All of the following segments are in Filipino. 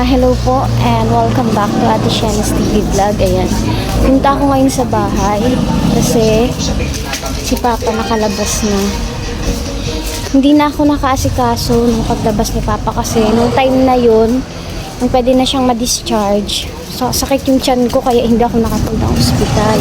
Ah, hello po and welcome back to Ate Shani's TV Vlog. Ayan. Punta ako ngayon sa bahay kasi si Papa nakalabas na. Hindi na ako nakaasikaso nung paglabas ni Papa kasi nung time na yun, nung pwede na siyang ma-discharge. So, sakit yung tiyan ko kaya hindi ako nakapunta ng ospital.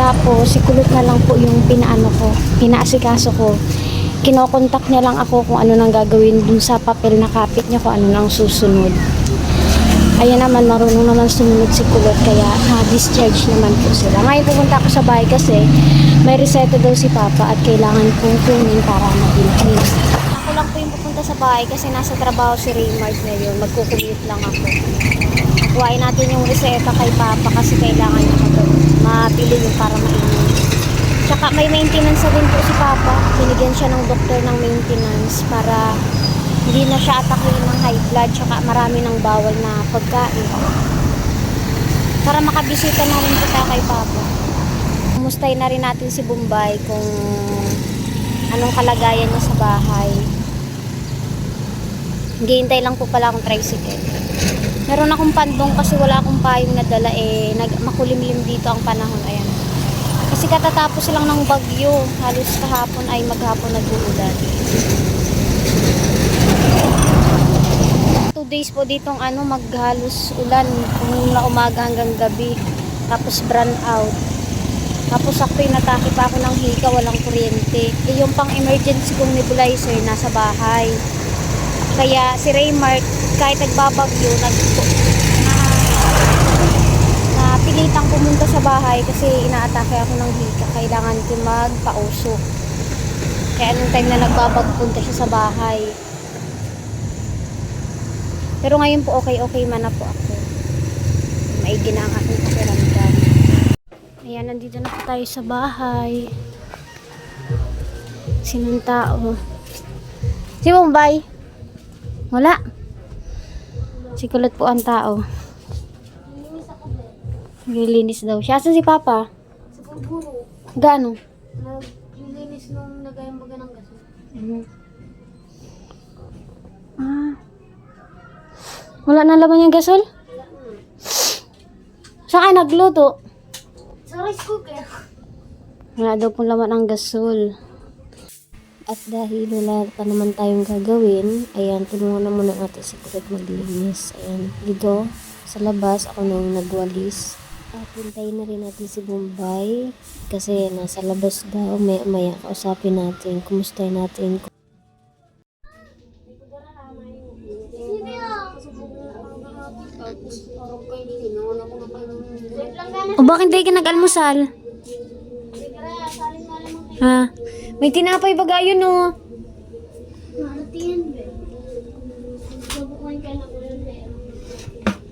Tapos, si Kulot na lang po yung pinaano ko, pinaasikaso ko. Kinokontak niya lang ako kung ano nang gagawin dun sa papel na kapit niya kung ano nang susunod. Ayan naman, marunong naman sumunod si Kulot kaya na-discharge naman po sila. Ngayon pupunta ako sa bahay kasi may reseta daw si Papa at kailangan kong kunin para mabilhin. Ako lang po yung pupunta sa bahay kasi nasa trabaho si Raymart ngayon. Magkukumute lang ako. Kuhain natin yung reseta kay Papa kasi kailangan niya ito. Mabili yung para mainom. Tsaka may maintenance na din po si Papa. Binigyan siya ng doktor ng maintenance para hindi na siya atakin ng high blood tsaka marami ng bawal na pagkain. Para makabisita na rin tayo kay Papa. Kumustay na rin natin si Bombay kung anong kalagayan niya sa bahay. Hihintay lang po pala akong tricycle. Meron akong pandong kasi wala akong payong na dala eh. Makulimlim dito ang panahon. Ayan. Kasi katatapos lang ng bagyo. Halos kahapon ay maghapon nag-uulan. Two days po ditong ano, maghalos ulan. Mula umaga hanggang gabi. Tapos brown out. Tapos yung natake pa ako ng hika, walang kuryente. Eh, yung pang emergency kong nebulizer nasa bahay. Kaya si Raymart, kahit nagbabagyo, nag na pilitang pumunta sa bahay kasi inaatake ako ng hika. Kailangan ko magpausok. Kaya anong time na nagbabagpunta siya sa bahay. Pero ngayon po okay-okay man na po ako. Maigi na ang aking pakiramdam. Ayan, nandito na po tayo sa bahay. Sinong tao? Si Bombay? Wala. Si Kulot po ang tao. Naglilinis daw siya. Asan si Papa? Sa pagpuro, Wala na laman yung gasol? Saan kayo nagluto? Sa rice cooker. Wala daw pong laman ang gasol. At dahil wala pa naman tayong gagawin, ayan, tulungan na muna natin si Kulot maglinis. Ayan, dito sa labas, ako nang nagwalis. At hintayin na rin natin si Bombay kasi nasa labas daw, maya maya kausapin natin, kumustahin natin. Bakit di ka nag-almusal? Ha? May tinapay baga yun oh.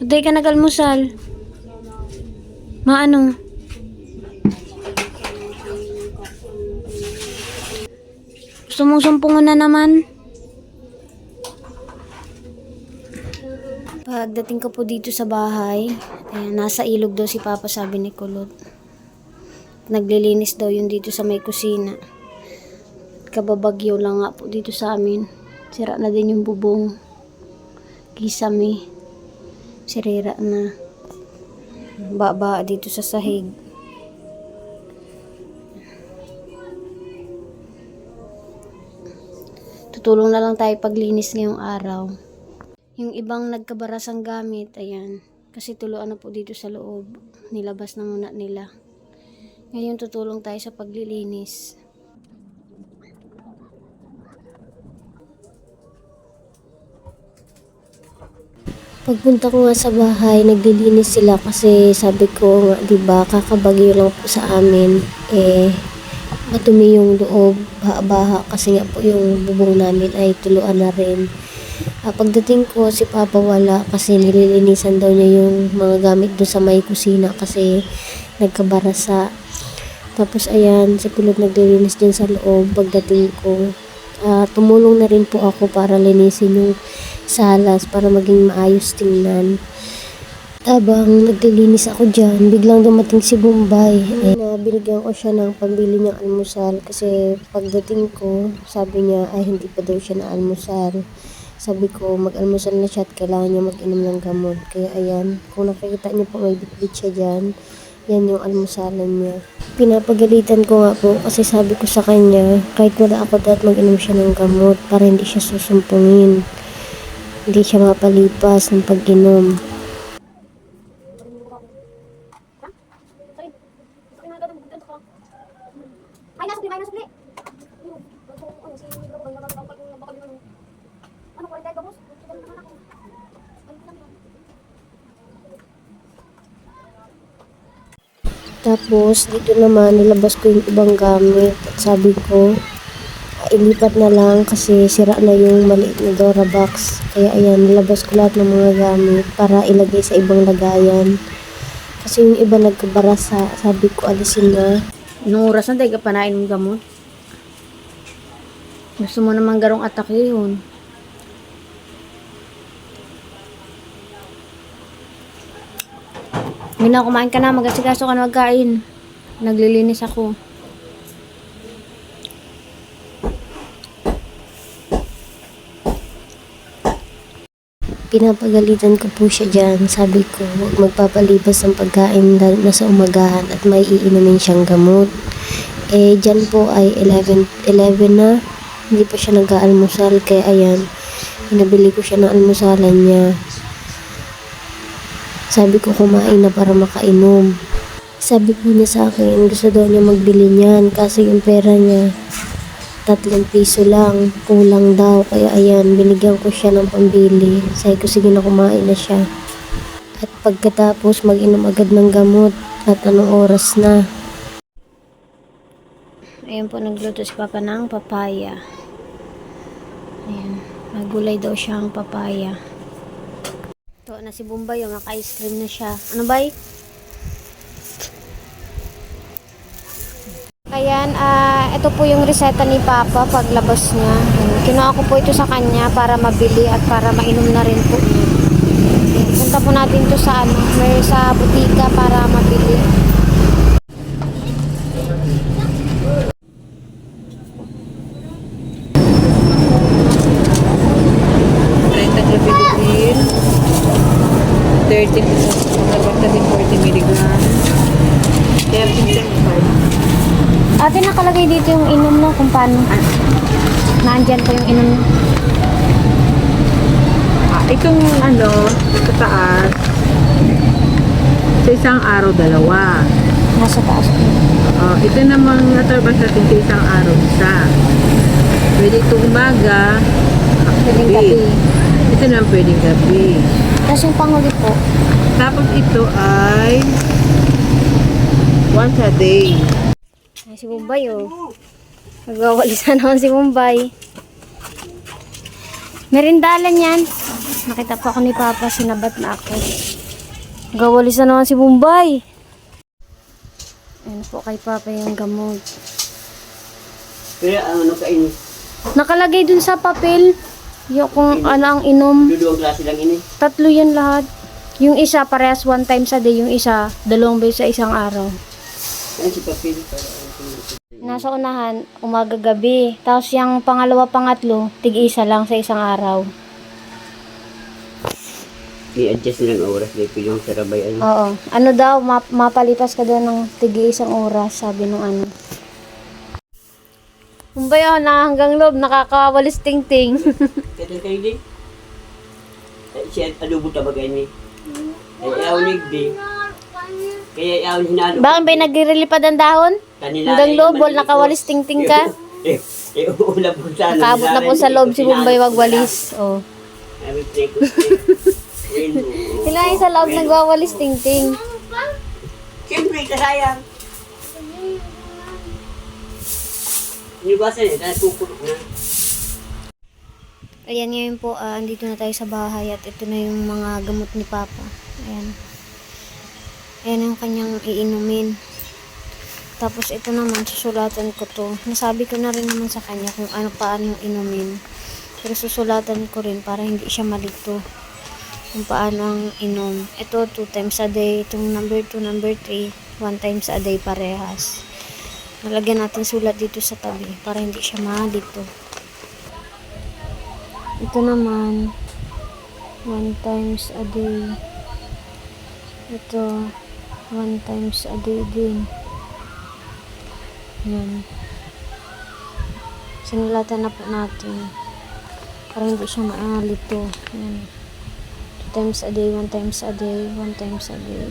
Di ka nag-almusal. Maano? Sumusumpong na naman. Pagdating ko po dito sa bahay, ayan, nasa ilog daw si Papa sabi ni Kulot. Naglilinis daw yun dito sa may kusina. Kababagyo lang nga po dito sa amin. Sira na din yung bubong. Kisame. Sirira na. Baba dito sa sahig. Tutulong na lang tayo paglinis ngayong araw. Yung ibang nagkabarasang gamit, ayan. Kasi tuluan na po dito sa loob. Nilabas na muna nila. Ngayon tutulong tayo sa paglilinis. Pagpunta ko nga sa bahay, naglilinis sila kasi sabi ko nga, di ba, kakabagyo lang po sa amin. Eh, matumi yung loob, baha-baha kasi nga po yung bubong namin ay tuluan na rin. Ah, pagdating ko, si Papa wala kasi nililinisan daw niya yung mga gamit doon sa may kusina kasi nagkabarasa. Tapos ayan, si Kulot naglilinis din sa loob pagdating ko. Ah, tumulong na rin po ako para linisin yung salas para maging maayos tingnan. Habang naglilinis ako dyan, biglang dumating si Bombay. Eh, na binigyan ko siya ng pambili niyang almusal kasi pagdating ko, sabi niya ay hindi pa daw siya na almusal. Sabi ko, mag-almusal na siya at kailangan niya mag-inom ng gamot. Kaya ayan, kung nakikita niyo po may bitbit siya dyan, yan yung almusalan niya. Pinapagalitan ko nga po kasi sabi ko sa kanya, kahit wala ako dapat mag-inom siya ng gamot para hindi siya susumpungin. Hindi siya mapalipas ng pag-inom. Ay, nasa may nasa Ano ko rin boss? Tapos, dito naman, nilabas ko yung ibang gamit. At sabi ko, ilipat na lang kasi sira na yung maliit na Dora box. Kaya ayan, nilabas ko lahat ng mga gamit para ilagay sa ibang lagayan. Kasi yung iba nagkabarasa, sabi ko alisin na. Nung oras na tayo ka pa nainom gamot. Gusto mo naman garong atake yun. Hindi na, kumain ka na. Magasigaso ka na magkain. Naglilinis ako. Pinapagalitan ko po siya dyan. Sabi ko, huwag magpapalipas ng pagkain lalo na sa umagahan at may iinumin siyang gamot. Eh, dyan po ay 11, 11 na. Hindi pa siya nag-aalmusal. Kaya ayan, pinabili ko siya ng almusalan niya. Sabi ko kumain na para makainom. Sabi po niya sa akin, gusto daw niya magbili niyan kasi yung pera niya tatlong piso lang, kulang daw. Kaya ayan, binigyan ko siya ng pambili. Sabi ko, sige na kumain na siya. At pagkatapos, mag-inom agad ng gamot. At anong oras na. Ayan po, nagluto si Papa ng papaya. Ayan. Nagulay daw siyang papaya. Ito na si Bombay, yung naka-ice cream na siya. Ano ba Ayan, ah, ito po yung reseta ni Papa paglabas niya. Kinuha ko po ito sa kanya para mabili at para mainom na rin po Punta po natin to sa ano, may sa butika para mabili. 30 pesos, magkabagtasin 40 milligram, 13.5. Ate, nakalagay dito yung inom no, kung paano. Nandyan po yung inom. Ah, itong ano, sa taas, sa isang araw, dalawa. Nasa taas po. Oh, ito namang natarbas natin sa isang araw, isa. Pwede itong umaga, Pwedeng gabi. Ito naman pwedeng gabi. Tapos yung panghuli po, Tapos ito ay once a day. ay si Bombay oh. Nagwawalis na naman si Bombay. Merindalan yan. Nakita pa ako ni Papa, sinabat na ako. Nagwawalis na naman si Bombay. Ayan po kay Papa yung gamot. Kaya ano kain, Nakalagay dun sa papel. Yung kung ano ang inom. dudong klase lang ini. Tatlo yan lahat. Yung isa parehas one time sa day, yung isa dalawang beses sa isang araw. Ano si Papil para Nasa unahan, umaga gabi. Tapos yung pangalawa, pangatlo, tig-isa lang sa isang araw. i-adjust nilang oras dahil po yung sarabay ano. Oo. Ano daw, map- mapalipas ka daw ng tig-isang oras, sabi nung ano. Kumbay oh, na hanggang loob, nakakawalis ting-ting. Kaya kayo din. Ay, siya adobo tabagay ni. Ay awnig di. Kaya yaw hinalo. Bakit ba nagre-relipad ang dahon? Hanggang loob, wal nakawalis ting-ting ka. Eh, eh, uula po sana. Nakaabot na po sa loob si Bombay wagwalis. Oh. Sila yung sa loob nagwawalis ting-ting. Siyempre, kasayang. Iniwasan eh, dahil kukulok na. Ayan ngayon po, ah, andito na tayo sa bahay at ito na yung mga gamot ni Papa. Ayan. Ayan yung kanyang iinumin. Tapos ito naman, susulatan ko to. Nasabi ko na rin naman sa kanya kung ano paano inumin. Pero susulatan ko rin para hindi siya malito. Kung paano ang inom. Ito, two times a day. Itong number 2, number 3, one times a day parehas. Nalagyan natin sulat dito sa tabi para hindi siya malito. Ito naman, one times a day. Ito, one times a day din. Yan. Sinulatan na po natin. Para hindi siya maalito. Yan. Two times a day, one times a day, one times a day.